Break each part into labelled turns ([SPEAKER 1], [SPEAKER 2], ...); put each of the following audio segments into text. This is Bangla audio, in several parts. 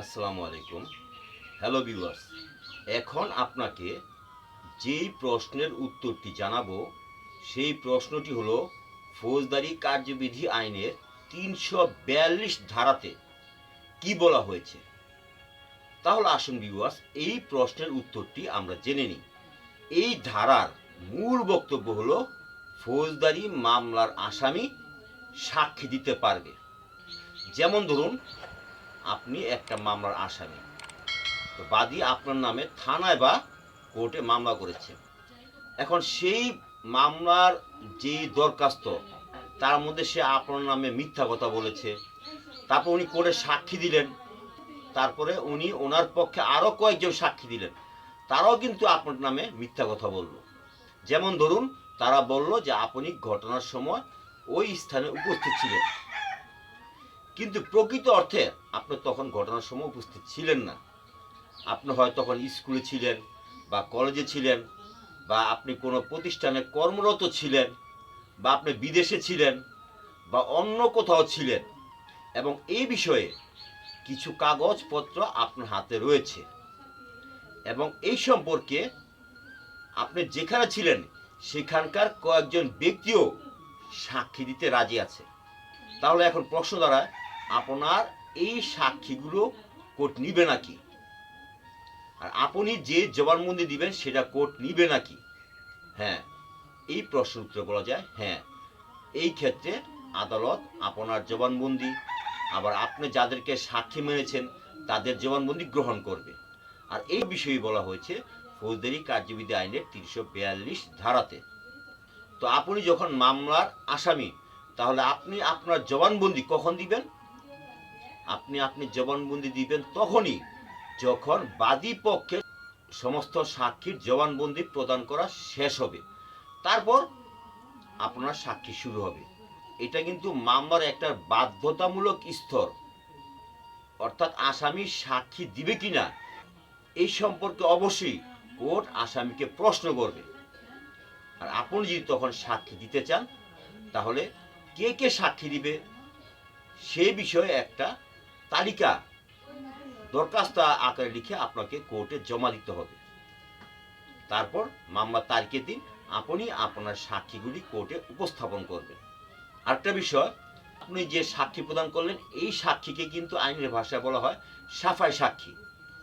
[SPEAKER 1] আসসালামু আলাইকুম। হ্যালো ভিউয়ার্স এখন আপনাকে যেই প্রশ্নের উত্তরটি জানাব, সেই প্রশ্নটি হলো, ফৌজদারি কার্যবিধি আইনের তিনশো বিয়াল্লিশ ধারাতে কি বলা হয়েছে? তাহলে আসুন ভিউয়ার্স এই প্রশ্নের উত্তরটি আমরা জেনে নিই। এই ধারার মূল বক্তব্য হলো, ফৌজদারি মামলার আসামি সাক্ষী দিতে পারবে। যেমন ধরুন আপনি একটা মামলার আসামি। তো বাদী আপনার নামে থানায় বা কোর্টে মামলা করেছে। এখন সেই মামলার যে দরখাস্ত, তার মধ্যে সে আপনার নামে মিথ্যা কথা বলেছে। তারপর উনি কোর্টে সাক্ষী দিলেন। তারপরে উনি ওনার পক্ষে আরও কয়েকজন সাক্ষী দিলেন। তারাও কিন্তু আপনার নামে মিথ্যা কথা বলল। যেমন ধরুন, তারা বলল যে আপনি ঘটনার সময় ওই স্থানে উপস্থিত ছিলেন। কিন্তু প্রকৃত অর্থে আপনি তখন ঘটনার সময় উপস্থিত ছিলেন না। আপনি হয় তখন স্কুলে ছিলেন বা কলেজে ছিলেন বা আপনি কোনো প্রতিষ্ঠানে কর্মরত ছিলেন বা আপনি বিদেশে ছিলেন বা অন্য কোথাও ছিলেন এবং এই বিষয়ে কিছু কাগজপত্র আপনার হাতে রয়েছে এবং এই সম্পর্কে আপনি যেখানে ছিলেন সেখানকার কয়েকজন ব্যক্তিও সাক্ষী দিতে রাজি আছে। তাহলে এখন প্রশ্ন দাঁড়ায় আপনার এই সাক্ষীগুলো কোর্ট নিবে নাকি? আর আপনি যে জবানবন্দি দিবেন, সেটা কোর্ট নিবে নাকি? হ্যাঁ এই প্রশ্ন উত্তর বলা যায় হ্যাঁ। এই ক্ষেত্রে আদালত আপনার জবানবন্দি, আবার আপনি যাদেরকে সাক্ষী মেনেছেন, তাদের জবানবন্দি গ্রহণ করবে। আর এই বিষয়ে বলা হয়েছে, ফৌজদারি কার্যবিধি আইনের তিনশো বিয়াল্লিশ ধারাতে। তো আপনি যখন মামলার আসামি, তাহলে আপনি আপনার জবানবন্দি কখন দিবেন? আপনি আপনি জবানবন্দি দিবেন তখনই যখন বাদী পক্ষে সমস্ত সাক্ষীর জবানবন্দি প্রদান করা শেষ হবে। তারপর আপনার সাক্ষী শুরু হবে। এটা কিন্তু মামলার একটা বাধ্যতামূলক স্তর। অর্থাৎ আসামি সাক্ষী দিবে কিনা, এই সম্পর্কে অবশ্যই কোর্ট আসামিকে প্রশ্ন করবে। আর আপনি যদি তখন সাক্ষী দিতে চান, তাহলে কে কে সাক্ষী দিবে, সে বিষয়ে একটা তালিকা। দরখাস্ত আকারে লিখে আপনাকে কোর্টে জমা দিতে হবে। তারপর মামলা তারিখের দিন আপনি আপনার সাক্ষীগুলি কোর্টে উপস্থাপন করবেন। আরেকটা বিষয়, আপনি যে সাক্ষী প্রদান করলেন, এই সাক্ষীকে কিন্তু আইনের ভাষায় বলা হয় সাফাই সাক্ষী।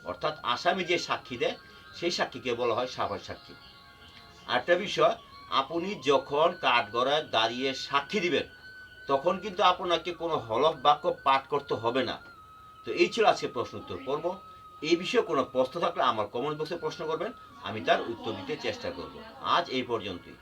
[SPEAKER 1] অর্থাৎ আসামি যে সাক্ষী দেয়, সেই সাক্ষীকে বলা হয় সাফাই সাক্ষী। আরেকটা বিষয়, আপনি যখন কাঠগড়ায় দাঁড়িয়ে সাক্ষী দিবেন, তখন কিন্তু আপনাকে কোনো হলফ বাক্য পাঠ করতে হবে না। তো এই ছিল আজকে প্রশ্ন উত্তর পর্ব। এই বিষয়ে কোনো প্রশ্ন থাকলে আমার কমেন্ট বক্সে প্রশ্ন করবেন, আমি তার উত্তর দিতে চেষ্টা করব। আজ এই পর্যন্তই।